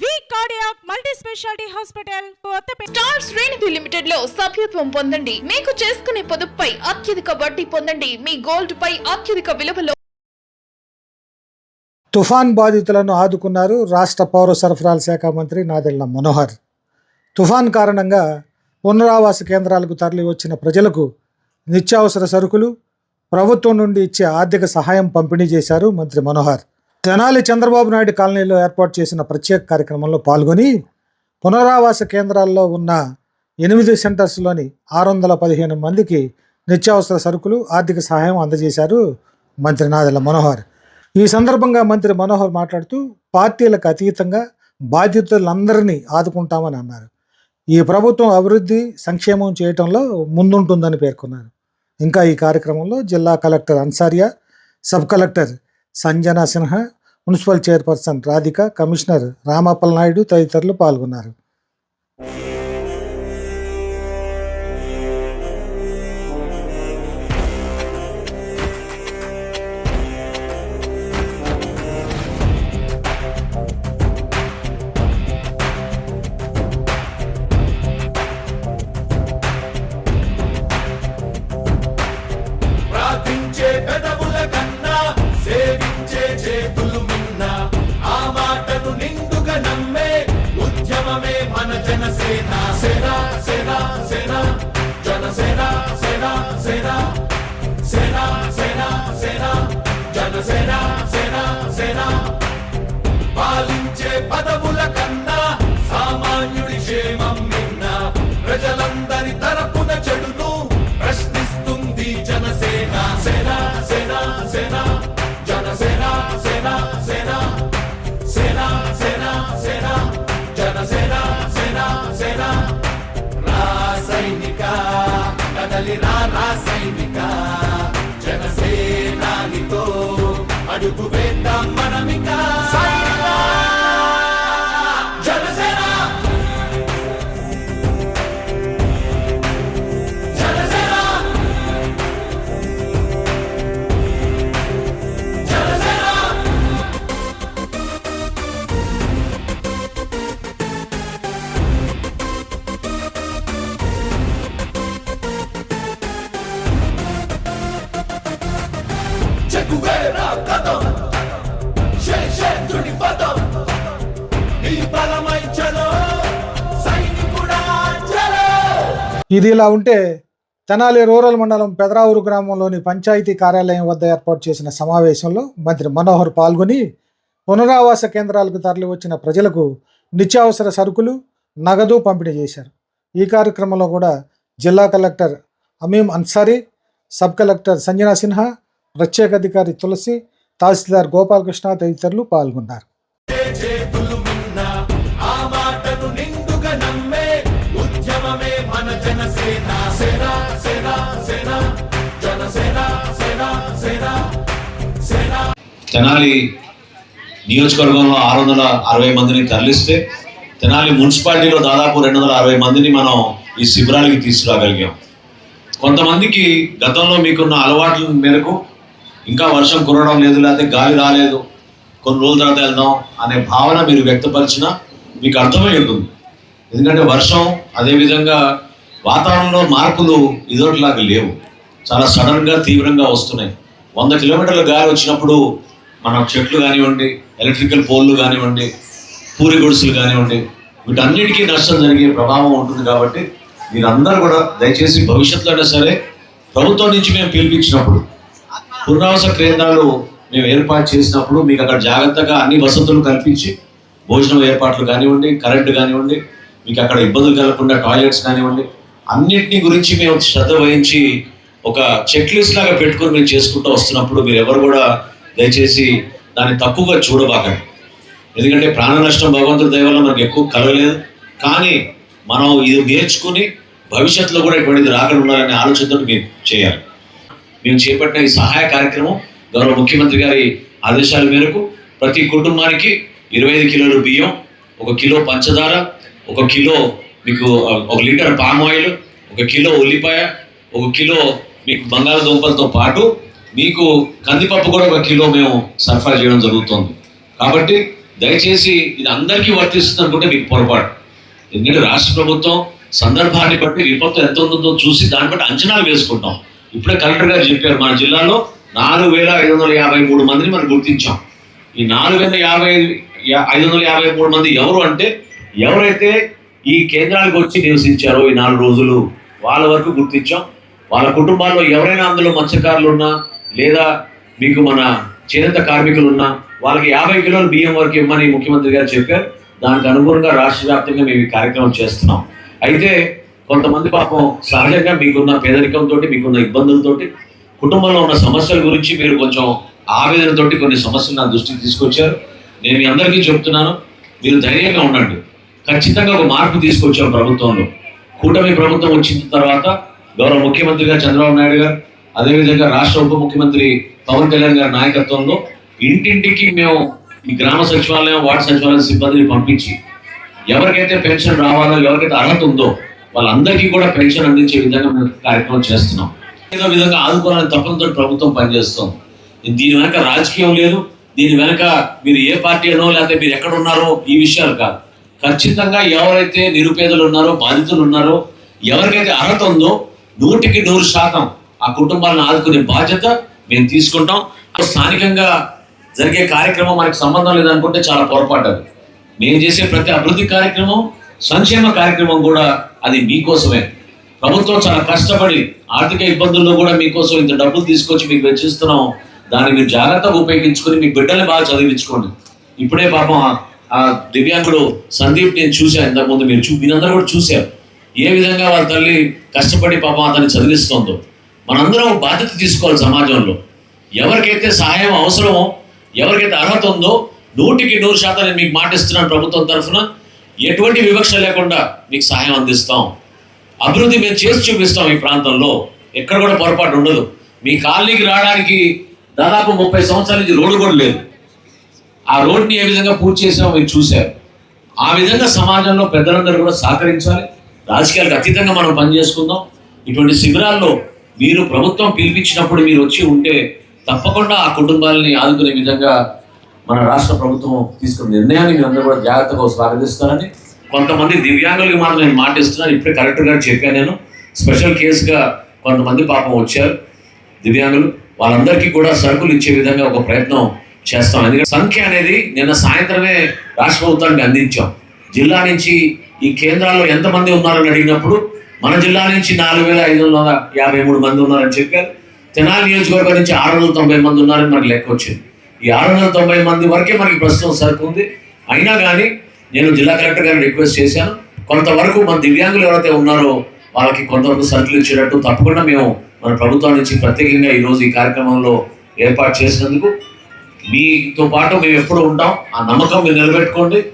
V cardiac multi speciality hospital Kothapeta star శ్రేణిధి లిమిటెడ్లో సభ్యత్వం పొందండి. మీకు చేసుకునే పొదుపుపై అత్యధిక వడ్డీ పొందండి. మీ గోల్డ్ పై అత్యధిక విలువలో తుఫాన్ బాధితులను ఆదుకున్నారు రాష్ట్ర పౌర సరఫరాల శాఖ మంత్రి నాదెళ్ళ మనోహర్. తుఫాన్ కారణంగా పునరావాస కేంద్రాలకు తరలి వచ్చిన ప్రజలకు నిత్యావసర సరుకులు ప్రభుత్వం నుండి ఇచ్చే ఆర్థిక సహాయం పంపిణీ చేశారు మంత్రి మనోహర్. తెనాలి చంద్రబాబు నాయుడు కాలనీలో ఏర్పాటు చేసిన ప్రత్యేక కార్యక్రమంలో పాల్గొని పునరావాస కేంద్రాల్లో ఉన్న ఎనిమిది సెంటర్స్లోని ఆరు వందల పదిహేను మందికి నిత్యావసర సరుకులు ఆర్థిక సహాయం అందజేశారు మంత్రి నాదెల మనోహర్. ఈ సందర్భంగా మంత్రి మనోహర్ మాట్లాడుతూ పార్టీలకు అతీతంగా బాధితులందరినీ ఆదుకుంటామని అన్నారు. ఈ ప్రభుత్వం అభివృద్ధి సంక్షేమం చేయటంలో ముందుంటుందని పేర్కొన్నారు. ఇంకా ఈ కార్యక్రమంలో జిల్లా collector Ansaria sub collector Sanjana Sinha municipal chairperson Radhika commissioner Ramapal Naidu తదితరులు పాల్గొన్నారు. பதவு ఇది ఇలా ఉంటే తెనాలి రూరల్ మండలం పెదరావూరు గ్రామంలోని పంచాయతీ కార్యాలయం వద్ద ఏర్పాటు చేసిన సమావేశంలో మంత్రి మనోహర్ పాల్గొని పునరావాస కేంద్రాలకు తరలివచ్చిన ప్రజలకు నిత్యావసర సరుకులు నగదు పంపిణీ చేశారు. ఈ కార్యక్రమంలో కూడా జిల్లా collector Amim Ansari sub collector Sanjana Sinha ప్రత్యేక అధికారి తులసి తహసీల్దార్ గోపాలకృష్ణ తదితరులు పాల్గొన్నారు. సేన సేన సేన జనసేన సేన సేన సేన తెనాలి నియోజకవర్గంలో ఆరు వందల అరవై మందిని తరలిస్తే తెనాలి మున్సిపాలిటీలో దాదాపు రెండు వందల అరవై మందిని మనం ఈ శిబిరాలకి తీసుకురాగలిగాం. కొంతమందికి గతంలో మీకున్న అలవాట్ల మేరకు ఇంకా వర్షం కురవడం లేదు లేకపోతే గాలి రాలేదు కొన్ని రోజుల తర్వాత వెళ్దాం అనే భావన మీరు వ్యక్తపరిచినా మీకు అర్థమై ఉంటుంది ఎందుకంటే వర్షం అదేవిధంగా వాతావరణంలో మార్పులు ఇదోటిలాగా లేవు. చాలా సడన్గా తీవ్రంగా వస్తున్నాయి. వంద కిలోమీటర్ల గాలి వచ్చినప్పుడు మన చెట్లు కానివ్వండి ఎలక్ట్రికల్ పోల్లు కానివ్వండి పూరి గొడుసులు కానివ్వండి వీటన్నిటికీ నష్టం జరిగే ప్రభావం ఉంటుంది కాబట్టి మీరందరూ కూడా దయచేసి భవిష్యత్తులో అయినా సరే ప్రభుత్వం నుంచి మేము పిలిపించినప్పుడు పునరావాస కేంద్రాలు మేము ఏర్పాటు చేసినప్పుడు మీకు అక్కడ జాగ్రత్తగా అన్ని వసతులు కల్పించి భోజనం ఏర్పాట్లు కానివ్వండి కరెంటు కానివ్వండి మీకు అక్కడ ఇబ్బందులు కలగకుండా టాయిలెట్స్ కానివ్వండి అన్నిటిని గురించి మేము శ్రద్ధ వహించి ఒక చెక్ లిస్ట్ లాగా పెట్టుకొని మేము చేసుకుంటూ వస్తున్నప్పుడు మీరు ఎవరు కూడా దయచేసి దాన్ని తక్కువగా చూడబాకండి. ఎందుకంటే ప్రాణ నష్టం భగవంతుడి దయవల్ల మనకు ఎక్కువ కలగలేదు. కానీ మనం ఇది నేర్చుకుని భవిష్యత్తులో కూడా ఇటువంటిది రాకుండా ఉండాలనే ఆలోచనతో మేము చేయాలి. మేము చేపట్టిన ఈ సహాయ కార్యక్రమం గౌరవ ముఖ్యమంత్రి గారి ఆదేశాల మేరకు ప్రతి కుటుంబానికి ఇరవై ఐదు కిలోలు బియ్యం ఒక కిలో పంచదార ఒక కిలో మీకు ఒక లీటర్ పామ్ ఆయిల్ ఒక కిలో ఉల్లిపాయ ఒక కిలో మీకు బంగాళదుంపలతో పాటు మీకు కందిపప్పు కూడా ఒక కిలో మేము సరఫరా చేయడం జరుగుతుంది. కాబట్టి దయచేసి ఇది అందరికీ వర్తిస్తుంది అనుకుంటే మీకు పొరపాటు. ఎందుకంటే రాష్ట్ర ప్రభుత్వం సందర్భాన్ని బట్టి విపత్తు ఎంత ఉందో చూసి దాన్ని బట్టి అంచనాలు వేసుకుంటాం. ఇప్పుడే కలెక్టర్ గారు చెప్పారు మన జిల్లాలో నాలుగు వేల ఐదు వందల యాభై మూడు మందిని మనం గుర్తించాం. ఈ నాలుగు వేల యాభై ఐదు వందల యాభై మూడు మంది ఎవరు అంటే ఎవరైతే ఈ కేంద్రాలకు వచ్చి నివసించారో ఈ నాలుగు రోజులు వాళ్ళ వరకు గుర్తించాం. వాళ్ళ కుటుంబాల్లో ఎవరైనా అందులో మత్స్యకారులు ఉన్నా లేదా మీకు మన చేనేత కార్మికులు ఉన్నా వాళ్ళకి యాభై కిలోల బియ్యం వరకు ఇవ్వమని ముఖ్యమంత్రి గారు చెప్పారు. దానికి అనుగుణంగా రాష్ట్ర వ్యాప్తంగా మేము ఈ కార్యక్రమం చేస్తున్నాం. అయితే కొంతమంది పాపం సహజంగా మీకున్న పేదరికంతో మీకున్న ఇబ్బందులతోటి కుటుంబంలో ఉన్న సమస్యల గురించి మీరు కొంచెం ఆవేదనతోటి కొన్ని సమస్యలు నా దృష్టికి తీసుకొచ్చారు. నేను మీ అందరికీ చెప్తున్నాను. మీరు ధైర్యంగా ఉండండి. ఖచ్చితంగా ఒక మార్పు తీసుకొచ్చాం ప్రభుత్వంలో. కూటమి ప్రభుత్వం వచ్చిన తర్వాత గౌరవ ముఖ్యమంత్రి గారు చంద్రబాబు నాయుడు గారు అదేవిధంగా రాష్ట్ర ఉప ముఖ్యమంత్రి పవన్ కళ్యాణ్ గారి నాయకత్వంలో ఇంటింటికి మేము ఈ గ్రామ సచివాలయం వార్డు సచివాలయం సిబ్బందిని పంపించి ఎవరికైతే పెన్షన్ రావాలో ఎవరికైతే అర్హత ఉందో వాళ్ళందరికీ కూడా పెన్షన్ అందించే విధంగా మేము కార్యక్రమం చేస్తున్నాం. ఏదో విధంగా ఆదుకోవాలని తప్పనితో ప్రభుత్వం పనిచేస్తుంది దీని వెనక రాజకీయం లేదు దీని వెనక మీరు ఏ పార్టీ అనో లేకపోతే మీరు ఎక్కడ ఉన్నారో ఈ విషయాలు కాదు. ఖచ్చితంగా ఎవరైతే నిరుపేదలు ఉన్నారో బాధితులు ఉన్నారో ఎవరికైతే అర్హత ఉందో నూటికి నూరు శాతం ఆ కుటుంబాలను ఆదుకునే బాధ్యత మేము తీసుకుంటాం. స్థానికంగా జరిగే కార్యక్రమం మనకు సంబంధం లేదనుకుంటే చాలా పొరపాటు అది మేము చేసే ప్రతి అభివృద్ధి కార్యక్రమం సంక్షేమ కార్యక్రమం కూడా అది మీకోసమే. ప్రభుత్వం చాలా కష్టపడి ఆర్థిక ఇబ్బందుల్లో కూడా మీకోసం ఇంత డబ్బులు తీసుకొచ్చి మీకు వెచ్చిస్తున్నాం. దాన్ని మీరు జాగ్రత్తగా ఉపయోగించుకొని మీ బిడ్డల్ని బాగా చదివించుకోండి. ఇప్పుడే పాపం ఆ- దివ్యాంగుడు సందీప్ నేను చూశాను ఇంతకుముందు మీరు చూ మీరందరూ కూడా చూశారు. ఏ విధంగా వాళ్ళ తల్లి కష్టపడి పాపం అతన్ని చదివిస్తుందో. మనందరం బాధ్యత తీసుకోవాలి సమాజంలో. ఎవరికైతే సహాయం అవసరమో ఎవరికైతే అర్హత ఉందో నూటికి నూరు శాతం నేను మీకు మాటిస్తున్నాను ప్రభుత్వం తరఫున ఎటువంటి వివక్ష లేకుండా మీకు సహాయం అందిస్తాం. అభివృద్ధి మేము చేసి చూపిస్తాం ఈ ప్రాంతంలో. ఎక్కడ కూడా పొరపాటు ఉండదు. మీ కాలనీకి రావడానికి దాదాపు ముప్పై సంవత్సరాల నుంచి రోడ్డు కూడా లేదు. ఆ రోడ్ని ఏ విధంగా పూర్తి చేసామో మీరు చూశారు. ఆ విధంగా సమాజంలో పెద్దలందరూ కూడా సహకరించాలి. రాజకీయాలకు అతీతంగా మనం పనిచేసుకుందాం. ఇటువంటి శిబిరాల్లో మీరు ప్రభుత్వం పిలిపించినప్పుడు మీరు వచ్చి ఉంటే తప్పకుండా ఆ కుటుంబాలని ఆదుకునే విధంగా మన రాష్ట్ర ప్రభుత్వం తీసుకున్న నిర్ణయాన్ని మీరందరూ కూడా జాగ్రత్తగా స్వాగతిస్తారని కొంతమంది దివ్యాంగులకి మాత్రం నేను మాటిస్తున్నాను. ఇప్పుడే కలెక్టర్ గారు చెప్పాను నేను. స్పెషల్ కేసుగా కొంతమంది పాపం వచ్చారు. దివ్యాంగులు వాళ్ళందరికీ కూడా సరుకులు ఇచ్చే విధంగా ఒక ప్రయత్నం చేస్తాం. ఎందుకంటే సంఖ్య అనేది నిన్న సాయంత్రమే రాష్ట్ర ప్రభుత్వానికి అందించాం. జిల్లా నుంచి ఈ కేంద్రాల్లో ఎంతమంది ఉన్నారని అడిగినప్పుడు మన జిల్లా నుంచి నాలుగు వేల ఐదు వందల యాభై మూడు మంది ఉన్నారని చెప్పారు. తెనాలి నియోజకవర్గం నుంచి ఆరు వందల తొంభై మంది ఉన్నారని మనకు లెక్క వచ్చింది. ఈ ఆరు వందల తొంభై మంది వరకే మనకి ప్రస్తుతం సరుకు ఉంది. అయినా కానీ నేను జిల్లా కలెక్టర్ గారిని రిక్వెస్ట్ చేశాను. కొంతవరకు మన దివ్యాంగులు ఎవరైతే ఉన్నారో వాళ్ళకి కొంతవరకు సరుకులు ఇచ్చేటట్టు తప్పకుండా మేము మన ప్రభుత్వం నుంచి ప్రత్యేకంగా ఈరోజు ఈ కార్యక్రమంలో ఏర్పాటు చేసినందుకు మీతో పాటు మేము ఎప్పుడు ఉంటాం. ఆ నమ్మకం మీరు నిలబెట్టుకోండి.